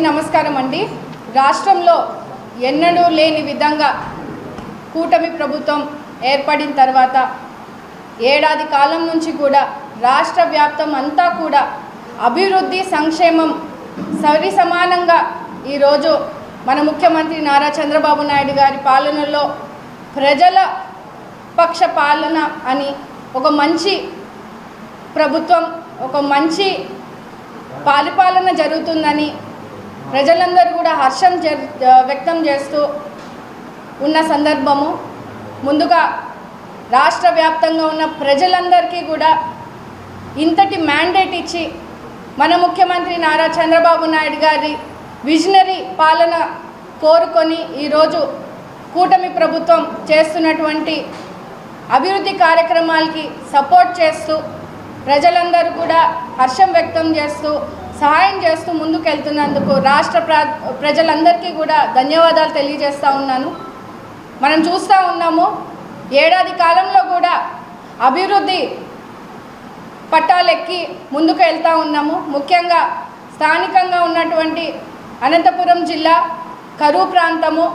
అందరికీ నమస్కారం అండి. రాష్ట్రంలో ఎన్నడూ లేని విధంగా కూటమి ప్రభుత్వం ఏర్పడిన తర్వాత ఏడాది కాలం నుంచి కూడా రాష్ట్ర వ్యాప్తం అంతా కూడా అభివృద్ధి సంక్షేమం సరి సమానంగా ఈరోజు మన ముఖ్యమంత్రి నారా చంద్రబాబు నాయుడు గారి పాలనలో ప్రజల పక్ష పాలన అని ఒక మంచి ప్రభుత్వం ఒక మంచి పరిపాలన జరుగుతుందని ప్రజలందరూ కూడా హర్షం వ్యక్తం చేస్తూ ఉన్న సందర్భము. ముందుగా రాష్ట్ర వ్యాప్తంగా ఉన్న ప్రజలందరికీ కూడా ఇంతటి మ్యాండేట్ ఇచ్చి మన ముఖ్యమంత్రి నారా చంద్రబాబు నాయుడు గారి విజనరీ పాలన కోరుకొని ఈరోజు కూటమి ప్రభుత్వం చేస్తున్నటువంటి అభివృద్ధి కార్యక్రమాలకి సపోర్ట్ చేస్తూ ప్రజలందరూ కూడా హర్షం వ్యక్తం చేస్తూ సహాయం చేస్తూ ముందుకెళ్తున్నందుకు రాష్ట్ర ప్ర ప్రజలందరికీ కూడా ధన్యవాదాలు తెలియజేస్తూ ఉన్నాను. మనం చూస్తూ ఉన్నాము ఏడాది కాలంలో కూడా అభివృద్ధి పట్టాలెక్కి ముందుకు వెళ్తూ ఉన్నాము. ముఖ్యంగా స్థానికంగా ఉన్నటువంటి అనంతపురం జిల్లా కరువు ప్రాంతము.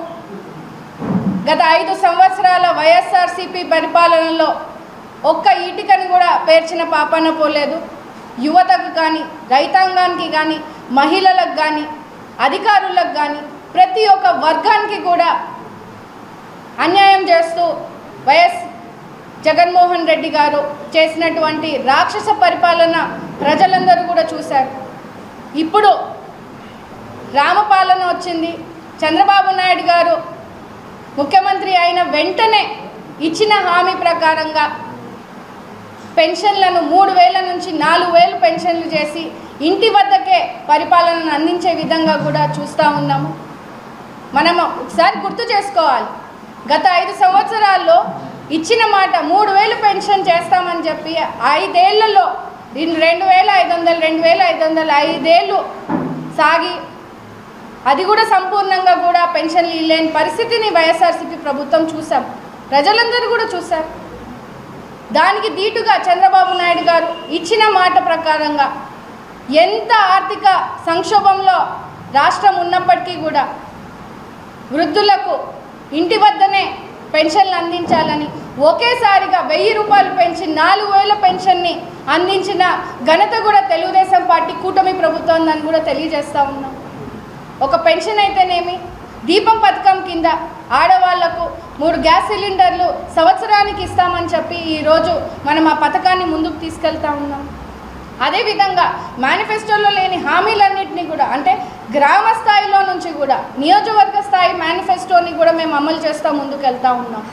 గత ఐదు సంవత్సరాల వైఎస్ఆర్సీపీ పరిపాలనలో ఒక్క ఈటికని కూడా పేర్చిన పాపాన పోలేదు. యువత కానీ రైతాంగానికి కానీ మహిళలకు కానీ అధికారులకు కానీ ప్రతి ఒక్క వర్గానికి కూడా అన్యాయం చేస్తూ వైఎస్ జగన్మోహన్ రెడ్డి గారు చేసినటువంటి రాక్షస పరిపాలన ప్రజలందరూ కూడా చూశారు. ఇప్పుడు రామపాలన వచ్చింది. చంద్రబాబు నాయుడు గారు ముఖ్యమంత్రి అయిన వెంటనే ఇచ్చిన హామీ ప్రకారంగా పెన్షన్లను మూడు వేల నుంచి నాలుగు వేలు పెన్షన్లు చేసి ఇంటి వద్దకే పరిపాలనను అందించే విధంగా కూడా చూస్తూ ఉన్నాము మనము ఒకసారి గుర్తు చేసుకోవాలి. గత ఐదు సంవత్సరాల్లో ఇచ్చిన మాట మూడు వేలు పెన్షన్ చేస్తామని చెప్పి ఐదేళ్ళలో దీన్ని రెండు వేల ఐదు వందలు రెండు వేల ఐదు వందలు ఐదేళ్ళు సాగి అది కూడా సంపూర్ణంగా కూడా పెన్షన్లు ఇల్లేని పరిస్థితిని వైఎస్ఆర్సీపీ ప్రభుత్వం చూసాం ప్రజలందరూ కూడా చూశారు. దానికి దీటుగా చంద్రబాబు నాయుడు గారు ఇచ్చిన మాట ప్రకారంగా ఎంత ఆర్థిక సంక్షోభంలో రాష్ట్రం ఉన్నప్పటికీ కూడా వృద్ధులకు ఇంటి వద్దనే పెన్షన్లు అందించాలని ఒకేసారిగా వెయ్యి రూపాయలు పెంచి నాలుగు వేల పెన్షన్ని అందించిన ఘనత కూడా తెలుగుదేశం పార్టీ కూటమి ప్రభుత్వం అని కూడా తెలియజేస్తూ ఉన్నాం. ఒక పెన్షన్ అయితేనేమి? దీపం పథకం కింద ఆడవాళ్ళకు మూడు గ్యాస్ సిలిండర్లు సంవత్సరానికి ఇస్తామని చెప్పి ఈరోజు మనం ఆ పథకాన్ని ముందుకు తీసుకెళ్తా ఉన్నాం. అదేవిధంగా మేనిఫెస్టోలో లేని హామీలన్నింటినీ కూడా అంటే గ్రామ స్థాయిలో నుంచి కూడా నియోజకవర్గ స్థాయి మేనిఫెస్టోని కూడా మేము అమలు చేస్తూ ముందుకెళ్తా ఉన్నాం.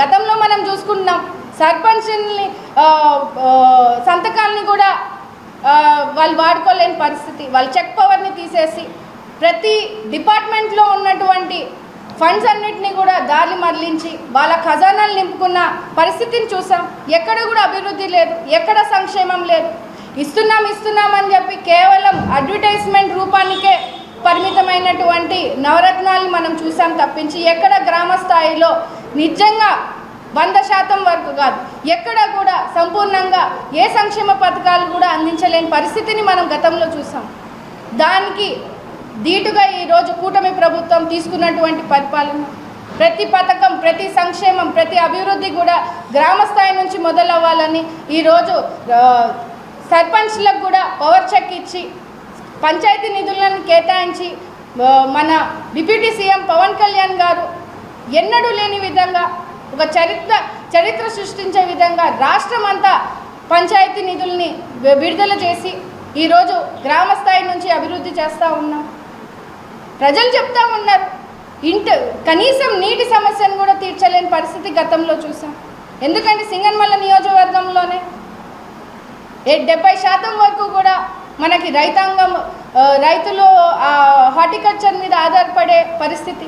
గతంలో మనం చూసుకుంటున్నాం సర్పంచ్ని సంతకాన్ని సంతకాల్ని కూడా వాళ్ళు వాడుకోలేని పరిస్థితి వాళ్ళ చెక్ పవర్ని తీసేసి ప్రతి డిపార్ట్మెంట్లో ఉన్నటువంటి ఫండ్స్ అన్నిటినీ కూడా దారి మరలించి వాళ్ళ ఖజానాలు నింపుకున్న పరిస్థితిని చూసాం. ఎక్కడ కూడా అభివృద్ధి లేదు. ఎక్కడ సంక్షేమం లేదు. ఇస్తున్నాం ఇస్తున్నామని చెప్పి కేవలం అడ్వర్టైజ్మెంట్ రూపానికే పరిమితమైనటువంటి నవరత్నాలను మనం చూసాం తప్పించి ఎక్కడ గ్రామ స్థాయిలో నిజంగా వంద శాతం వరకు కాదు. ఎక్కడ కూడా సంపూర్ణంగా ఏ సంక్షేమ పథకాలు కూడా అందించలేని పరిస్థితిని మనం గతంలో చూసాం. దానికి ధీటుగా ఈరోజు కూటమి ప్రభుత్వం తీసుకున్నటువంటి పరిపాలన ప్రతి పథకం ప్రతి సంక్షేమం ప్రతి అభివృద్ధి కూడా గ్రామ స్థాయి నుంచి మొదలవ్వాలని ఈరోజు సర్పంచ్లకు కూడా పవర్ చెక్ ఇచ్చి పంచాయతీ నిధులను కేటాయించి మన డిప్యూటీ సీఎం పవన్ కళ్యాణ్ గారు ఎన్నడూ లేని విధంగా ఒక చరిత్ర చరిత్ర సృష్టించే విధంగా రాష్ట్రం అంతా పంచాయతీ నిధుల్ని విడుదల చేసి ఈరోజు గ్రామ స్థాయి నుంచి అభివృద్ధి చేస్తూ ఉన్నాం. ప్రజలు చెప్తా ఉన్నారు. ఇంట కనీసం నీటి సమస్యను కూడా తీర్చలేని పరిస్థితి గతంలో చూసాం. ఎందుకంటే సింగన్మల్ల నియోజకవర్గంలోనే డెబ్బై శాతం వరకు కూడా మనకి రైతాంగం రైతులు హార్టికల్చర్ మీద ఆధారపడే పరిస్థితి.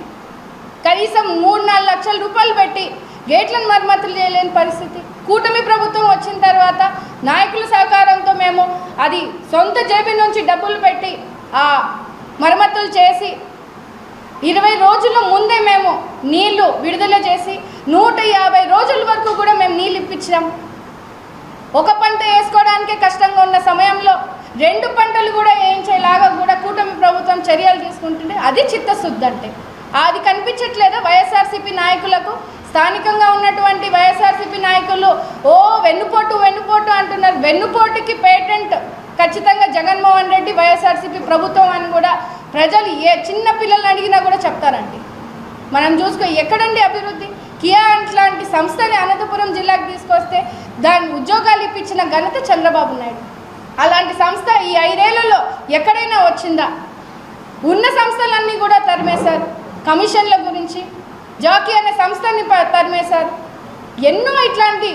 కనీసం మూడు నాలుగు లక్షల రూపాయలు పెట్టి గేట్లను మరమ్మతులు చేయలేని పరిస్థితి. కూటమి ప్రభుత్వం వచ్చిన తర్వాత నాయకుల సహకారంతో మేము అది సొంత జేబు నుంచి డబ్బులు పెట్టి ఆ మరమ్మతులు చేసి ఇరవై రోజుల ముందే మేము నీళ్ళు విడుదల చేసి నూట యాభై రోజుల వరకు కూడా మేము నీళ్ళు ఇప్పించాం ఒక పంట వేసుకోవడానికే కష్టంగా ఉన్న సమయంలో రెండు పంటలు కూడా వేయించేలాగా కూడా కూటమి ప్రభుత్వం చర్యలు తీసుకుంటుంటే అది చిత్తశుద్ధి అంటే. అది కనిపించట్లేదా వైఎస్ఆర్సీపీ నాయకులకు? స్థానికంగా ఉన్నటువంటి వైఎస్ఆర్సీపీ నాయకులు ఓ వెన్నుపోటు వెన్నుపోటు అంటున్నారు. వెన్నుపోటుకి పేటెంట్ ఖచ్చితంగా జగన్మోహన్ రెడ్డి వైఎస్ఆర్సీపీ ప్రభుత్వం అని కూడా ప్రజలు ఏ చిన్న పిల్లల్ని అడిగినా కూడా చెప్తారండి. మనం చూసుకో ఎక్కడండి అభివృద్ధి? కియా లాంటి సంస్థని అనంతపురం జిల్లాకు తీసుకొస్తే దాని ఉద్యోగాలు ఇప్పించిన ఘనత చంద్రబాబు నాయుడు. అలాంటి సంస్థ ఈ ఐదేళ్ళలో ఎక్కడైనా వచ్చిందా? ఉన్న సంస్థలన్నీ కూడా తరిమేశారు. కమిషన్ల గురించి జాకీ అనే సంస్థని తరిమేశారు. ఎన్నో ఇట్లాంటి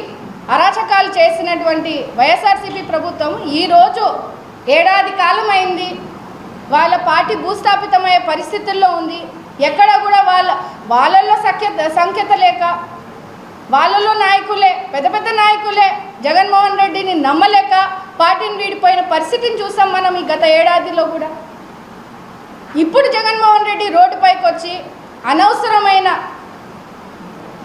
అరాచకాలు చేసినటువంటి వైఎస్ఆర్సీపీ ప్రభుత్వం ఈరోజు ఏడాది కాలం అయింది వాళ్ళ పార్టీ భూస్థాపితమయ్యే పరిస్థితుల్లో ఉంది. ఎక్కడ కూడా వాళ్ళ వాళ్ళల్లో సఖ్యత సంఖ్యత లేక వాళ్ళలో నాయకులే పెద్ద పెద్ద నాయకులే జగన్మోహన్ రెడ్డిని నమ్మలేక పార్టీని వీడిపోయిన పరిస్థితిని చూసాం మనం ఈ గత ఏడాదిలో కూడా. ఇప్పుడు జగన్మోహన్ రెడ్డి రోడ్డుపైకి వచ్చి అనవసరమైన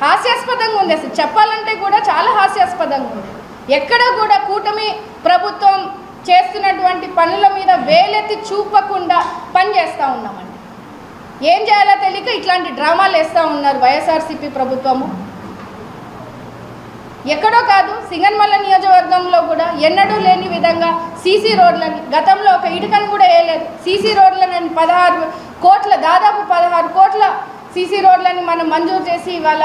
హాస్యాస్పదంగా ఉంది అసలు. చెప్పాలంటే కూడా చాలా హాస్యాస్పదంగా ఉంది. ఎక్కడ కూడా కూటమి ప్రభుత్వం చేస్తున్నటువంటి పనుల మీద వేలెత్తి చూపకుండా పని చేస్తూ ఉన్నామండి. ఏం చేయాలో తెలియక ఇట్లాంటి డ్రామాలు వేస్తూ ఉన్నారు వైఎస్ఆర్సీపీ ప్రభుత్వము. ఎక్కడో కాదు సింగన్మల్ల నియోజకవర్గంలో కూడా ఎన్నడూ లేని విధంగా సీసీ రోడ్లని గతంలో ఒక ఇటుకను కూడా వేయలేదు. సీసీ రోడ్లని పదహారు కోట్ల దాదాపు పదహారు కోట్ల సీసీ రోడ్లని మనం మంజూరు చేసి ఇవాళ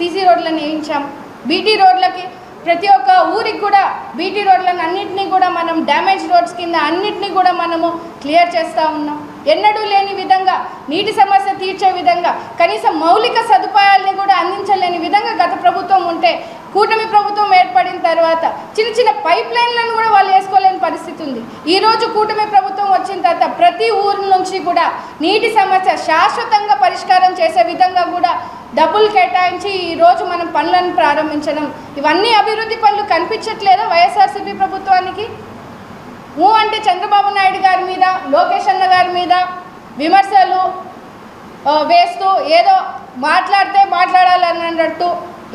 సీసీ రోడ్లను వేయించాం. బీటీ రోడ్లకి ప్రతి ఒక్క ఊరికి కూడా బీటీ రోడ్లను అన్నింటినీ కూడా మనం డ్యామేజ్ రోడ్స్ కింద అన్నింటినీ కూడా మనము క్లియర్ చేస్తూ ఉన్నాం. ఎన్నడూ లేని విధంగా నీటి సమస్య తీర్చే విధంగా కనీసం మౌలిక సదుపాయాల్ని కూడా అందించలేని విధంగా గత ప్రభుత్వం ఉంటే కూటమి ప్రభుత్వం ఏర్పడిన తర్వాత చిన్న చిన్న పైప్ లైన్లను కూడా వాళ్ళు వేసుకోలేని పరిస్థితి ఉంది. ఈరోజు కూటమి ప్రభుత్వం వచ్చిన తర్వాత ప్రతి ఊరు నుంచి కూడా నీటి సమస్య శాశ్వతంగా పరిష్కారం చేసే విధంగా కూడా డబ్బులు కేటాయించి ఈరోజు మనం పనులను ప్రారంభించడం. ఇవన్నీ అభివృద్ధి పనులు కనిపించట్లేదా వైఎస్ఆర్సీపీ ప్రభుత్వానికి? ఊ అంటే చంద్రబాబు నాయుడు గారి మీద లోకేష్ అన్న గారి మీద విమర్శలు వేస్తూ ఏదో మాట్లాడితే మాట్లాడాలని అన్నట్టు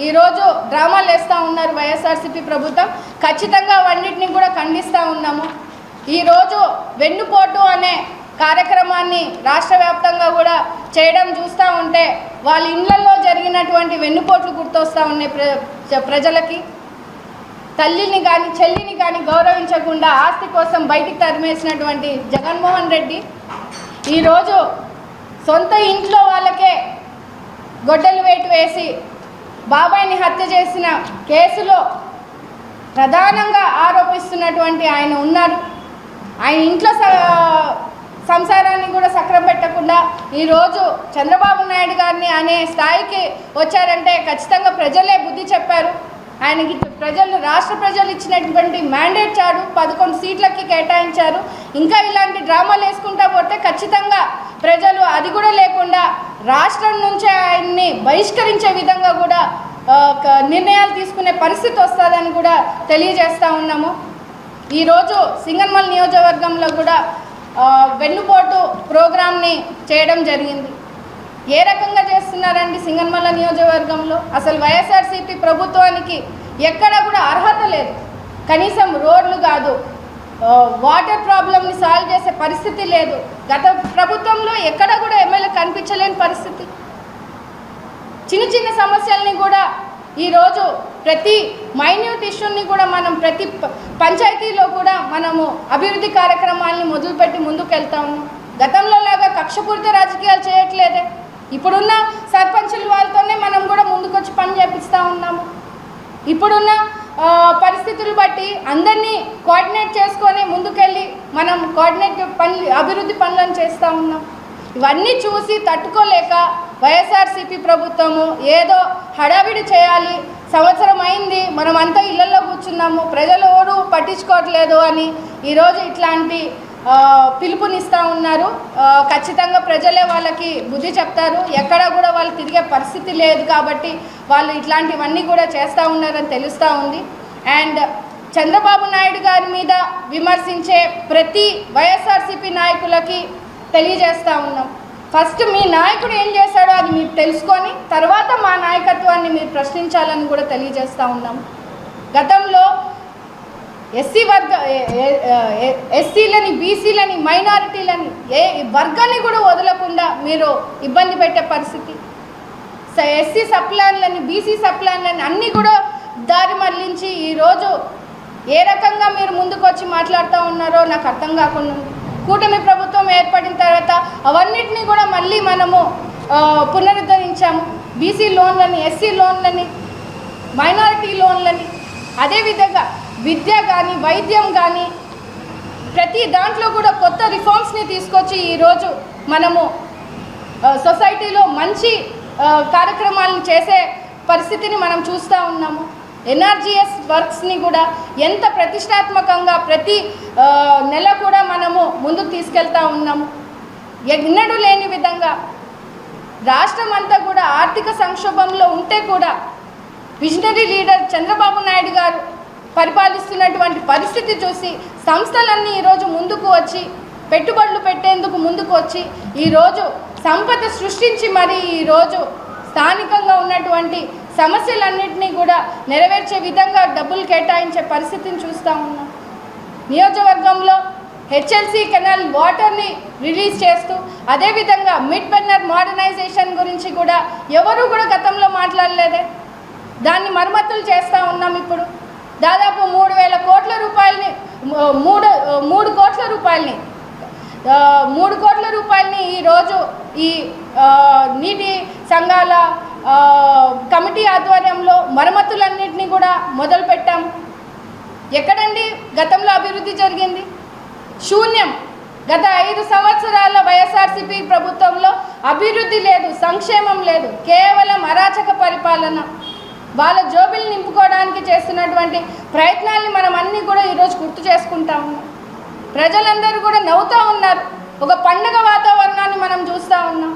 ఈరోజు డ్రామాలు వేస్తూ ఉన్నారు వైఎస్ఆర్సీపీ ప్రభుత్వం. ఖచ్చితంగా అన్నింటినీ కూడా ఖండిస్తూ ఉన్నాము. ఈరోజు వెన్నుపోటు అనే కార్యక్రమాన్ని రాష్ట్ర వ్యాప్తంగా కూడా చేయడం చూస్తూ ఉంటే వాళ్ళ ఇళ్ళలో జరిగినటువంటి వెన్నుపోట్లు గుర్తొస్తూ ఉన్నాయి ప్ర ప్రజలకి. తల్లిని కానీ చెల్లిని కానీ గౌరవించకుండా ఆస్తి కోసం బయటికి తరిమేసినటువంటి జగన్మోహన్ రెడ్డి ఈరోజు సొంత ఇంట్లో వాళ్ళకే గొడ్డలు వేటు వేసి బాబాయిని హత్య చేసిన కేసులో ప్రధానంగా ఆరోపిస్తున్నటువంటి ఆయన ఉన్నారు. ఆయన ఇంట్లో స- సంసారాన్ని కూడా సక్రం పెట్టకుండా ఈరోజు చంద్రబాబు నాయుడు గారిని అనే స్థాయికి వచ్చారంటే ఖచ్చితంగా ప్రజలే బుద్ధి చెప్పారు. ఆయనకి ప్రజలు రాష్ట్ర ప్రజలు ఇచ్చినటువంటి మ్యాండేట్ చాడు పదకొండు సీట్లకి కేటాయించారు. ఇంకా ఇలాంటి డ్రామాలు వేసుకుంటా పోతే ఖచ్చితంగా ప్రజలు అది కూడా లేకుండా రాష్ట్రం నుంచి ఆయన్ని బహిష్కరించే విధంగా కూడా నిర్ణయాలు తీసుకునే పరిస్థితి వస్తుందని కూడా తెలియజేస్తూ ఉన్నాము. ఈరోజు సింగన్మల్ నియోజకవర్గంలో కూడా వెన్నుపోటు ప్రోగ్రామ్ని చేయడం జరిగింది. ఏ రకంగా చేస్తున్నారండి సింగన్మల్ల నియోజకవర్గంలో? అసలు వైఎస్ఆర్సీపీ ప్రభుత్వానికి ఎక్కడ కూడా అర్హత లేదు. కనీసం రోడ్లు కాదు వాటర్ ప్రాబ్లమ్ని సాల్వ్ చేసే పరిస్థితి లేదు. గత ప్రభుత్వంలో ఎక్కడ కూడా ఎమ్మెల్యే కనిపించలేని పరిస్థితి. చిన్న చిన్న సమస్యల్ని కూడా ఈరోజు ప్రతి మైన్యూట్ ఇష్యూని కూడా మనం ప్రతి పంచాయతీలో కూడా మనము అభివృద్ధి కార్యక్రమాల్ని మొదలుపెట్టి ముందుకు వెళ్తాము గతంలో లాగా కక్షపూరిత రాజకీయాలు చేయట్లేదే. ఇప్పుడున్న సర్పంచుల వాళ్ళతోనే మనం కూడా ముందుకొచ్చి పని చేపిస్తూ ఉన్నాము. ఇప్పుడున్న పరిస్థితులు బట్టి అందరినీ కోఆర్డినేట్ చేసుకొని ముందుకెళ్ళి మనం కోఆర్డినేట్ పనులు అభివృద్ధి పనులను చేస్తూ ఉన్నాం. ఇవన్నీ చూసి తట్టుకోలేక వైఎస్ఆర్సీపీ ప్రభుత్వము ఏదో హడావిడి చేయాలి సంవత్సరం అయింది మనం అంతా ఇళ్ళలో కూర్చున్నాము ప్రజలు ఎవరు పట్టించుకోవట్లేదు అని ఈరోజు ఇట్లాంటి పిలుపునిస్తూ ఉన్నారు. ఖచ్చితంగా ప్రజలే వాళ్ళకి బుద్ధి చెప్తారు. ఎక్కడ కూడా వాళ్ళు తిరిగే పరిస్థితి లేదు కాబట్టి వాళ్ళు ఇట్లాంటివన్నీ కూడా చేస్తూ ఉన్నారని తెలుస్తూ ఉంది. అండ్ చంద్రబాబు నాయుడు గారి మీద విమర్శించే ప్రతి వైఎస్ఆర్సీపీ నాయకులకి తెలియజేస్తూ ఉన్నాం. ఫస్ట్ మీ నాయకుడు ఏం చేశాడో అది మీరు తెలుసుకొని తర్వాత మా నాయకత్వాన్ని మీరు ప్రశ్నించాలని కూడా తెలియజేస్తూ ఉన్నాం. గతంలో ఎస్సీ వర్గ ఎస్సీలని బీసీలని మైనారిటీలని ఏ వర్గాన్ని కూడా వదలకుండా మీరు ఇబ్బంది పెట్టే పరిస్థితి. ఎస్సీ సప్లాన్లని బీసీ సప్లాన్లని అన్నీ కూడా దారి మళ్ళించి ఈరోజు ఏ రకంగా మీరు ముందుకు వచ్చి మాట్లాడుతూ ఉన్నారో నాకు అర్థం కాకుండా ఉంది. కూటమి ప్రభుత్వం ఏర్పడిన తర్వాత అవన్నిటినీ కూడా మళ్ళీ మనము పునరుద్ధరించాము. బీసీ లోన్లని ఎస్సీ లోన్లని మైనారిటీ లోన్లని. అదేవిధంగా విద్య కానీ వైద్యం కానీ ప్రతి దాంట్లో కూడా కొత్త రిఫార్మ్స్ని తీసుకొచ్చి ఈరోజు మనము సొసైటీలో మంచి కార్యక్రమాలను చేసే పరిస్థితిని మనం చూస్తూ ఉన్నాము. ఎన్ఆర్జిఎస్ వర్క్స్ని కూడా ఎంత ప్రతిష్టాత్మకంగా ప్రతి నెల కూడా మనము ముందుకు తీసుకెళ్తా ఉన్నాము. ఎన్నడూ లేని విధంగా రాష్ట్రం అంతా కూడా ఆర్థిక సంక్షోభంలో ఉంటే కూడా విజనరీ లీడర్ చంద్రబాబు నాయుడు గారు పరిపాలిస్తున్నటువంటి పరిస్థితి చూసి సంస్థలన్నీ ఈరోజు ముందుకు వచ్చి పెట్టుబడులు పెట్టేందుకు ముందుకు వచ్చి ఈరోజు సంపద సృష్టించి మరి ఈరోజు స్థానికంగా ఉన్నటువంటి సమస్యలన్నింటినీ కూడా నెరవేర్చే విధంగా డబ్బులు కేటాయించే పరిస్థితిని చూస్తూ ఉన్నాం. నియోజకవర్గంలో హెచ్ఎల్సి కెనాల్ వాటర్ని రిలీజ్ చేస్తూ అదేవిధంగా మిడ్ బెన్నర్ మోడర్నైజేషన్ గురించి కూడా ఎవరు కూడా గతంలో మాట్లాడలేదే. దాన్ని మరమ్మతులు చేస్తూ ఉన్నాం ఇప్పుడు. దాదాపు మూడు వేల కోట్ల రూపాయలని మూడు మూడు కోట్ల రూపాయలని మూడు కోట్ల రూపాయలని ఈరోజు ఈ నీటి సంఘాల కమిటీ ఆధ్వర్యంలో మరమ్మతులన్నింటినీ కూడా మొదలుపెట్టాం. ఎక్కడండి గతంలో అభివృద్ధి జరిగింది? శూన్యం. గత ఐదు సంవత్సరాల వైఎస్ఆర్సీపీ ప్రభుత్వంలో అభివృద్ధి లేదు సంక్షేమం లేదు కేవలం అరాచక పరిపాలన. వాళ్ళ జోబిలు నింపుకోవడానికి చేస్తున్నటువంటి ప్రయత్నాల్ని మనం అన్నీ కూడా ఈరోజు గుర్తు చేసుకుంటా ఉన్నాం ప్రజలందరూ కూడా నవ్వుతూ ఉన్నారు. ఒక పండగ వాతావరణాన్ని మనం చూస్తూ ఉన్నాం.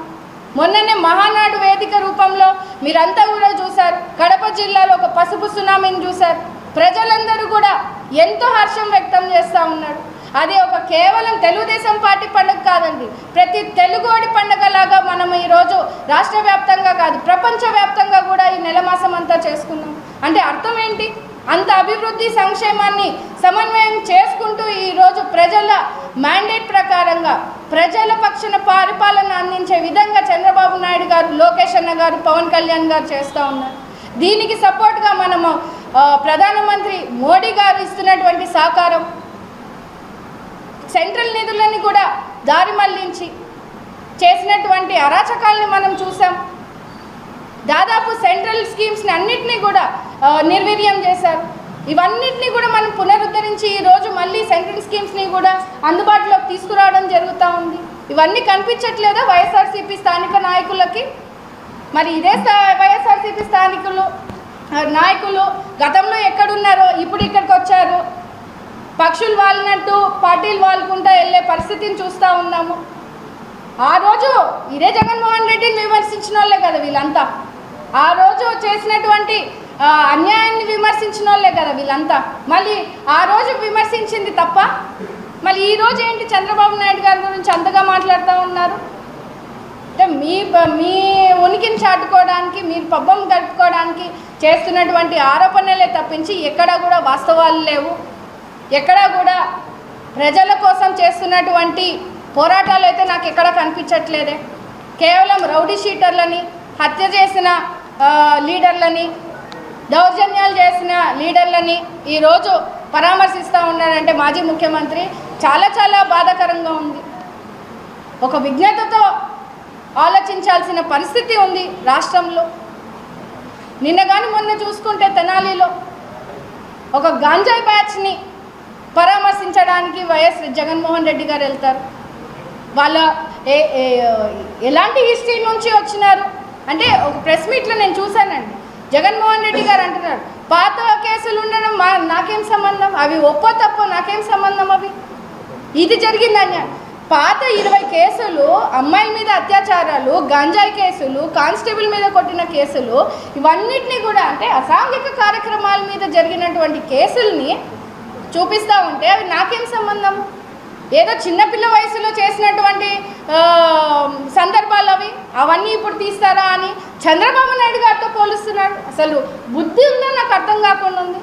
మొన్ననే మహానాడు వేదిక రూపంలో మీరంతా కూడా చూశారు. కడప జిల్లాలో ఒక పసుపు సునామీని చూశారు. ప్రజలందరూ కూడా ఎంతో హర్షం వ్యక్తం చేస్తూ ఉన్నారు. అది ఒక కేవలం తెలుగుదేశం పార్టీ పండుగ కాదండి. ప్రతి తెలుగువాడి పండుగలాగా మనం ఈరోజు రాష్ట్ర వ్యాప్తంగా కాదు ప్రపంచవ్యాప్తంగా కూడా ఈ నెల మాసం అంతా చేసుకున్నాం. అంటే అర్థం ఏంటి? అంత అభివృద్ధి సంక్షేమాన్ని సమన్వయం చేసుకుంటూ ఈరోజు ప్రజల మ్యాండేట్ ప్రకారంగా ప్రజల పక్షన పరిపాలన అందించే విధంగా చంద్రబాబు నాయుడు గారు లోకేష్ అన్న గారు పవన్ కళ్యాణ్ గారు చేస్తూ ఉన్నారు. దీనికి సపోర్ట్గా మనము ప్రధానమంత్రి మోడీ గారు ఇస్తున్నటువంటి సహకారం సెంట్రల్ నిధులని కూడా దారి మళ్ళించి చేసినటువంటి అరాచకాలని మనం చూసాం. దాదాపు సెంట్రల్ స్కీమ్స్ని అన్నింటినీ కూడా నిర్వీర్యం చేశారు. ఇవన్నిటిని కూడా మనం పునరుద్ధరించి ఈరోజు మళ్ళీ సెంట్రల్ స్కీమ్స్ని కూడా అందుబాటులోకి తీసుకురావడం జరుగుతూ ఉంది. ఇవన్నీ కనిపించట్లేదా వైఎస్ఆర్సీపీ స్థానిక నాయకులకి? మరి ఇదే స్థా- వైఎస్ఆర్సీపీ స్థానికులు నాయకులు గతంలో ఎక్కడున్నారో ఇప్పుడు ఇక్కడికి వచ్చారు? పక్షులు వాలినట్టు పార్టీలు వాలుకుంటా వెళ్ళే పరిస్థితిని చూస్తూ ఉన్నాము. ఆ రోజు ఇదే జగన్మోహన్ రెడ్డిని విమర్శించిన వాళ్ళే కదా వీళ్ళంతా. ఆ రోజు చేసినటువంటి అన్యాయాన్ని విమర్శించిన వాళ్ళే కదా వీళ్ళంతా. మళ్ళీ ఆ రోజు విమర్శించింది తప్ప మళ్ళీ ఈ రోజు ఏంటి చంద్రబాబు నాయుడు గారి గురించి అంతగా మాట్లాడుతూ ఉన్నారు? అంటే మీ మీ ఉనికిని చాటుకోవడానికి మీరు పబ్బం గడుపుకోవడానికి చేస్తున్నటువంటి ఆరోపణలే తప్పించి ఎక్కడా కూడా వాస్తవాలు లేవు. ఎక్కడా కూడా ప్రజల కోసం చేస్తున్నటువంటి పోరాటాలు అయితే నాకు ఎక్కడ కనిపించట్లేదే. కేవలం రౌడీ షీటర్లని హత్య చేసిన లీడర్లని దౌర్జన్యాలు చేసిన లీడర్లని ఈరోజు పరామర్శిస్తూ ఉన్నారంటే మాజీ ముఖ్యమంత్రి చాలా చాలా బాధాకరంగా ఉంది. ఒక విజ్ఞతతో ఆలోచించాల్సిన పరిస్థితి ఉంది రాష్ట్రంలో. నిన్న కానీ మొన్న చూసుకుంటే తెనాలిలో ఒక గాంజాయి బ్యాచ్ని పరామర్శించడానికి వైఎస్ జగన్మోహన్ రెడ్డి గారు వెళ్తారు. వాళ్ళ ఎలాంటి హిస్టరీ నుంచి వచ్చినారు? అంటే ఒక ప్రెస్ మీట్లో నేను చూశానండి. జగన్మోహన్ రెడ్డి గారు అంటున్నారు పాత కేసులు ఉండడం మా నాకేం సంబంధం? అవి ఒప్పో తప్పో నాకేం సంబంధం అవి? ఇది జరిగిందని పాత ఇరవై కేసులు అమ్మాయిల మీద అత్యాచారాలు గంజాయి కేసులు కానిస్టేబుల్ మీద కొట్టిన కేసులు ఇవన్నిటినీ కూడా అంటే అసాంఘిక కార్యక్రమాల మీద జరిగినటువంటి కేసుల్ని చూపిస్తూ ఉంటే అవి నాకేం సంబంధం? ఏదో చిన్నపిల్ల వయసులో చేసినటువంటి సందర్భాలు అవి? అవన్నీ ఇప్పుడు తీస్తారా అని చంద్రబాబు నాయుడు గారితో పోలుస్తున్నాడు. అసలు బుద్ధి ఉందో నాకు అర్థం కాకుండా ఉంది?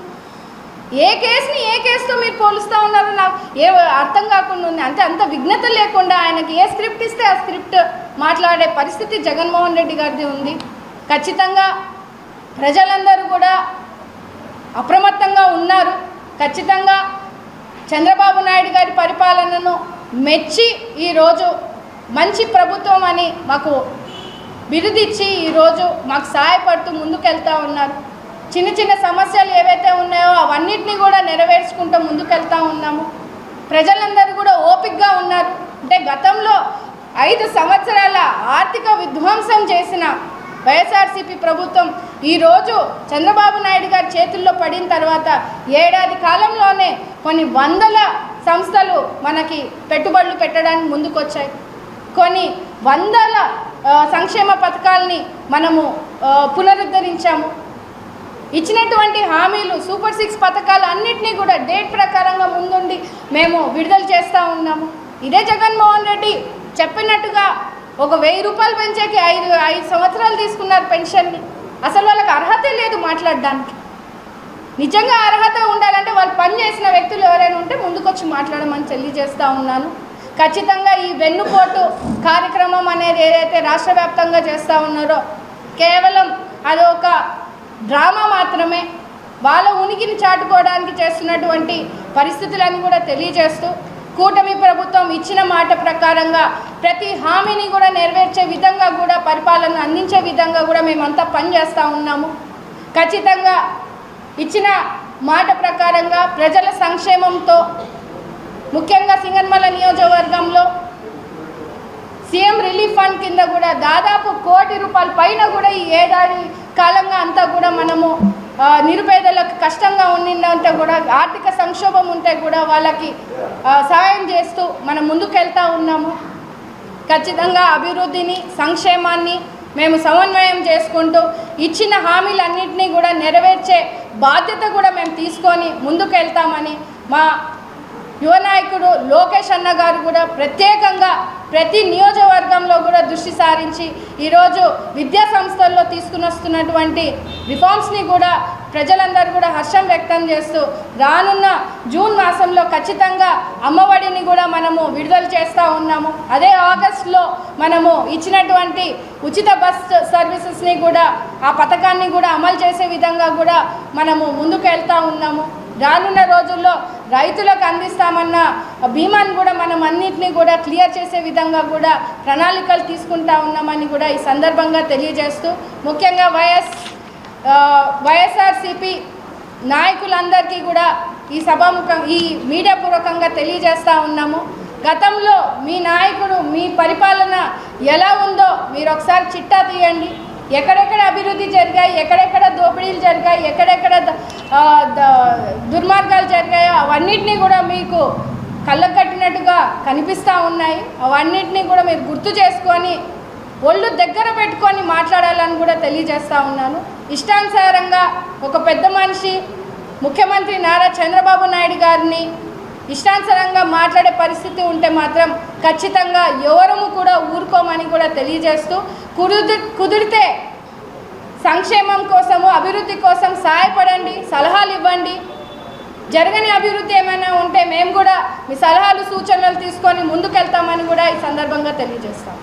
ఏ కేసుని ఏ కేసుతో మీరు పోలుస్తూ ఉన్నారో నాకు ఏ అర్థం కాకుండా ఉంది. అంటే అంత విఘ్నత లేకుండా ఆయనకి ఏ స్క్రిప్ట్ ఇస్తే ఆ స్క్రిప్ట్ మాట్లాడే పరిస్థితి జగన్మోహన్ రెడ్డి గారిది ఉంది. ఖచ్చితంగా ప్రజలందరూ కూడా అప్రమత్తంగా ఉన్నారు. ఖచ్చితంగా చంద్రబాబు నాయుడు గారి పరిపాలనను మెచ్చి ఈరోజు మంచి ప్రభుత్వం అని మాకు బిరుదిచ్చి ఈరోజు మాకు సహాయపడుతూ ముందుకెళ్తూ ఉన్నారు. చిన్న చిన్న సమస్యలు ఏవైతే ఉన్నాయో అవన్నిటినీ కూడా నెరవేర్చుకుంటూ ముందుకెళ్తూ ఉన్నాము. ప్రజలందరూ కూడా ఓపిక్గా ఉన్నారు. అంటే గతంలో ఐదు సంవత్సరాల ఆర్థిక విధ్వంసం చేసిన వైఎస్ఆర్సీపీ ప్రభుత్వం ఈరోజు చంద్రబాబు నాయుడు గారి చేతుల్లో పడిన తర్వాత ఏడాది కాలంలోనే కొన్ని వందల సంస్థలు మనకి పెట్టుబడులు పెట్టడానికి ముందుకొచ్చాయి. కొన్ని వందల సంక్షేమ పథకాలని మనము పునరుద్ధరించాము. ఇచ్చినటువంటి హామీలు సూపర్ సిక్స్ పథకాలు అన్నిటినీ కూడా డేట్ ప్రకారంగా ముందుండి మేము విడుదల చేస్తూ ఉన్నాము. ఇదే జగన్మోహన్ రెడ్డి చెప్పినట్టుగా ఒక వెయ్యి రూపాయలు పెంచేకి ఐదు ఐదు సంవత్సరాలు తీసుకున్నారు పెన్షన్ని అసలు వాళ్ళకి అర్హతే లేదు మాట్లాడడానికి. నిజంగా అర్హత ఉండాలంటే వాళ్ళు పని చేసిన వ్యక్తులు ఎవరైనా ఉంటే ముందుకొచ్చి మాట్లాడమని తెలియజేస్తూ ఉన్నాను. ఖచ్చితంగా ఈ వెన్నుపోటు కార్యక్రమం అనేది ఏదైతే రాష్ట్ర వ్యాప్తంగా చేస్తూ ఉన్నారో కేవలం అది ఒక డ్రామా మాత్రమే. వాళ్ళ ఉనికిని చాటుకోవడానికి చేస్తున్నటువంటి పరిస్థితులను కూడా తెలియజేస్తూ కూటమి ప్రభుత్వం ఇచ్చిన మాట ప్రకారంగా ప్రతి హామీని కూడా నెరవేర్చే విధంగా కూడా పరిపాలన అందించే విధంగా కూడా మేమంతా పనిచేస్తూ ఉన్నాము. ఖచ్చితంగా ఇచ్చిన మాట ప్రకారంగా ప్రజల సంక్షేమంతో ముఖ్యంగా సింగన్మల నియోజకవర్గంలో సీఎం రిలీఫ్ ఫండ్ కింద కూడా దాదాపు కోటి రూపాయల పైన కూడా ఈ ఏడాది కాలంగా అంతా కూడా మనము నిరుపేదలకు కష్టంగా ఉండిందంటే కూడా ఆర్థిక సంక్షోభం ఉంటే కూడా వాళ్ళకి సహాయం చేస్తూ మనం ముందుకెళ్తా ఉన్నాము. ఖచ్చితంగా అభివృద్ధిని సంక్షేమాన్ని మేము సమన్వయం చేసుకుంటూ ఇచ్చిన హామీలన్నింటినీ కూడా నెరవేర్చే బాధ్యత కూడా మేము తీసుకొని ముందుకెళ్తామని మా యువ నాయకుడు లోకేష్ అన్న గారు కూడా ప్రత్యేకంగా ప్రతి నియోజకవర్గంలో కూడా దృష్టి సారించి ఈరోజు విద్యా సంస్థల్లో తీసుకుని వస్తున్నటువంటి రిఫార్మ్స్ని కూడా ప్రజలందరూ కూడా హర్షం వ్యక్తం చేస్తూ రానున్న జూన్ మాసంలో ఖచ్చితంగా అమ్మఒడిని కూడా మనము విడుదల చేస్తూ ఉన్నాము. అదే ఆగస్టులో మనము ఇచ్చినటువంటి ఉచిత బస్ సర్వీసెస్ని కూడా ఆ పథకాన్ని కూడా అమలు చేసే విధంగా కూడా మనము ముందుకు వెళ్తూ ఉన్నాము. రానున్న రోజుల్లో రైతులకు అందిస్తామన్న బీమాను కూడా మనం అన్నింటినీ కూడా క్లియర్ చేసే విధంగా కూడా ప్రణాళికలు తీసుకుంటా ఉన్నామని కూడా ఈ సందర్భంగా తెలియజేస్తూ ముఖ్యంగా వైఎస్ వైఎస్ఆర్సీపీ వైఎస్ఆర్సిపి నాయకులందరికీ కూడా ఈ సభాముఖం ఈ మీడియా పూర్వకంగా తెలియజేస్తూ ఉన్నాము. గతంలో మీ నాయకుడు మీ పరిపాలన ఎలా ఉందో మీరు ఒకసారి చిట్టా తీయండి. ఎక్కడెక్కడ అభివృద్ధి జరిగాయి ఎక్కడెక్కడ దోపిడీలు జరిగాయి ఎక్కడెక్కడ ద- దుర్మార్గాలు జరిగాయో అవన్నిటినీ కూడా మీకు కళ్ళకు కట్టినట్టుగా కనిపిస్తూ ఉన్నాయి. అవన్నిటినీ కూడా మీరు గుర్తు చేసుకొని ఒళ్ళు దగ్గర పెట్టుకొని మాట్లాడాలని కూడా తెలియజేస్తూ ఉన్నాను. ఇష్టానుసారంగా ఒక పెద్ద మనిషి ముఖ్యమంత్రి నారా చంద్రబాబు నాయుడు గారిని ఇష్టానుసారంగా మాట్లాడే పరిస్థితి ఉంటే మాత్రం ఖచ్చితంగా ఎవరము కూడా ఊరుకోమని కూడా తెలియజేస్తూ కుదిరి కుదిరితే సంక్షేమం కోసము అభివృద్ధి కోసం సహాయపడండి సలహాలు ఇవ్వండి. జరగని అభివృద్ధి ఏమైనా ఉంటే మేము కూడా మీ సలహాలు సూచనలు తీసుకొని ముందుకెళ్తామని కూడా ఈ సందర్భంగా తెలియజేస్తాం.